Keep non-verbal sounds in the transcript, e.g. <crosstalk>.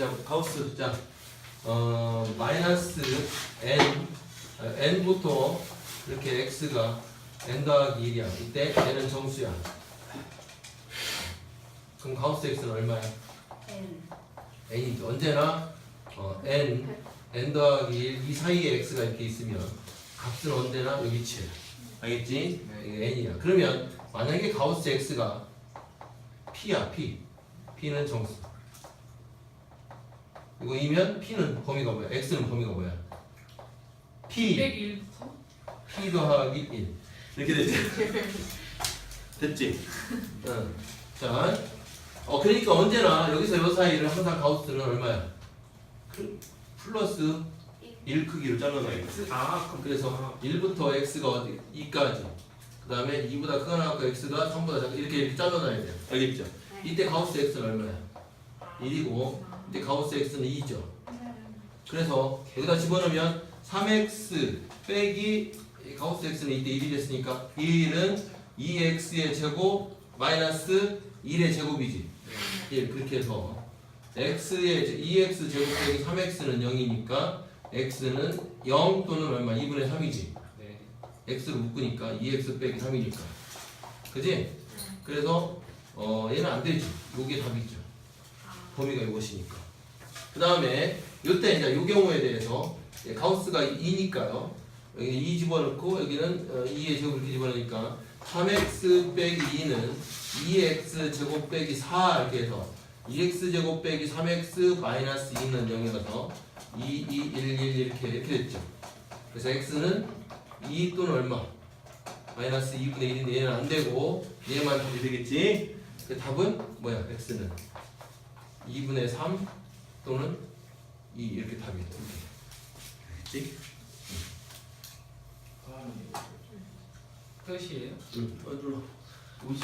자, 가우스 자, 어, 마이너스 n 어, n부터 이렇게 x가 n 더하기 1이야. 이때 n은 정수야. 그럼 가우스 x는 얼마야? N n이 언제나 어, n n 더하기 1, 이 사이에 x가 이렇게 있으면 값은 언제나 여기 치야. 알겠지? 이게 n이야. 그러면 만약에 가우스 x가 p야, p. p는 정수. 이거 이면 p는 범위가 뭐야? x는 범위가 뭐야? p 101부터? p 더하기 1 이렇게 됐지? <laughs> 됐지? 응. 자, 어 그러니까 언제나 여기서 요 사이를 항상 가우스는 얼마야? 그 플러스 1 크기로 잘라놔야겠어. 아 그럼 그래서 1부터 x가 어디 2까지 그 다음에 2보다 크거나 같고 x가 3보다 작고 이렇게 이렇게 잘라놔야 돼요. 알겠죠? 이때 가우스 x는 얼마야? 1이고 이때 가우스 x는 2죠. 그래서 여기다 집어넣으면 3x 빼기 가우스 x는 이때 1이 됐으니까 1은 2x의 제곱 마이너스 1의 제곱이지 1 그렇게 해서 x의 제- 2x 제곱 빼기 3x는 0이니까 x는 0 또는 얼마 2분의 3이지 네. x로 묶으니까 2x 빼기 3이니까 그지? 그래서 어 얘는 안 되지 요게 답이죠 범위가 이것이니까. 그 다음에 요때 이제 요 경우에 대해서 예, 가우스가 2니까요. 여기 2 집어넣고 여기는 어, 2의 제곱 이렇게 집어넣으니까 3x 빼기 2는 2x 제곱 빼기 4 이렇게 해서 2x 제곱 빼기 3x 마이너스 2는 0이라서 2, 2, 1, 1 이렇게 이렇게 됐죠. 그래서 x는 2 또는 얼마? 마이너스 2분의 1인데 얘는 안 되고 얘만 답이 되겠지. 그 답은 뭐야? x는 2분의 3 또는 2 이렇게 답이 돼. 알겠지? 끝이에요? 응. 어, 눌러. 50분